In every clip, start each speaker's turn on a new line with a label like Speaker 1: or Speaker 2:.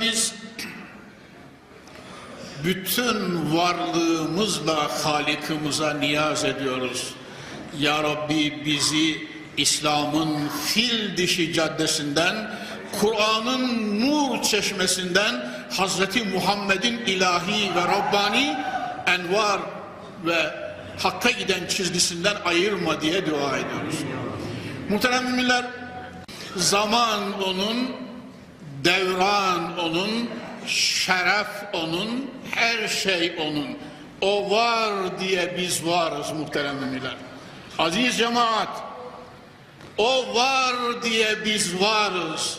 Speaker 1: biz bütün varlığımızla Halikimize niyaz ediyoruz. Ya Rabbi bizi İslam'ın fil dişi caddesinden, Kur'an'ın nur çeşmesinden, Hazreti Muhammed'in ilahi ve Rabbani envar ve hakka giden çizgisinden ayırma diye dua ediyoruz. Muhterem müminler, zaman onun, devran onun, şeref onun, her şey onun. O var diye biz varız muhterem müminler. Aziz cemaat, o var diye biz varız.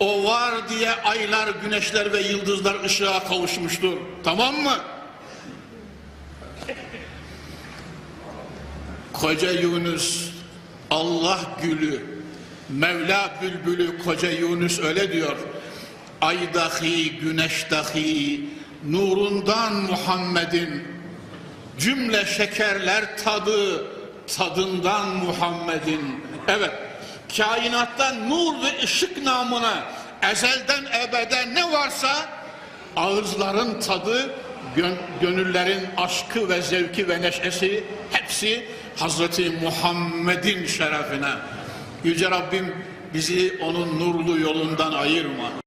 Speaker 1: O var diye aylar, güneşler ve yıldızlar ışığa kavuşmuştur. Tamam mı? Koca Yunus, Allah gülü, Mevla bülbülü koca Yunus öyle diyor. Ay dahi, güneş dahi, nurundan Muhammed'in, cümle şekerler tadı, tadından Muhammed'in. Evet, kainatta nur ve ışık namına ezelden ebede ne varsa ağızların tadı, gön- gönüllerin aşkı ve zevki ve neşesi hepsi Hazreti Muhammed'in şerefine. Yüce Rabbim bizi onun nurlu yolundan ayırma.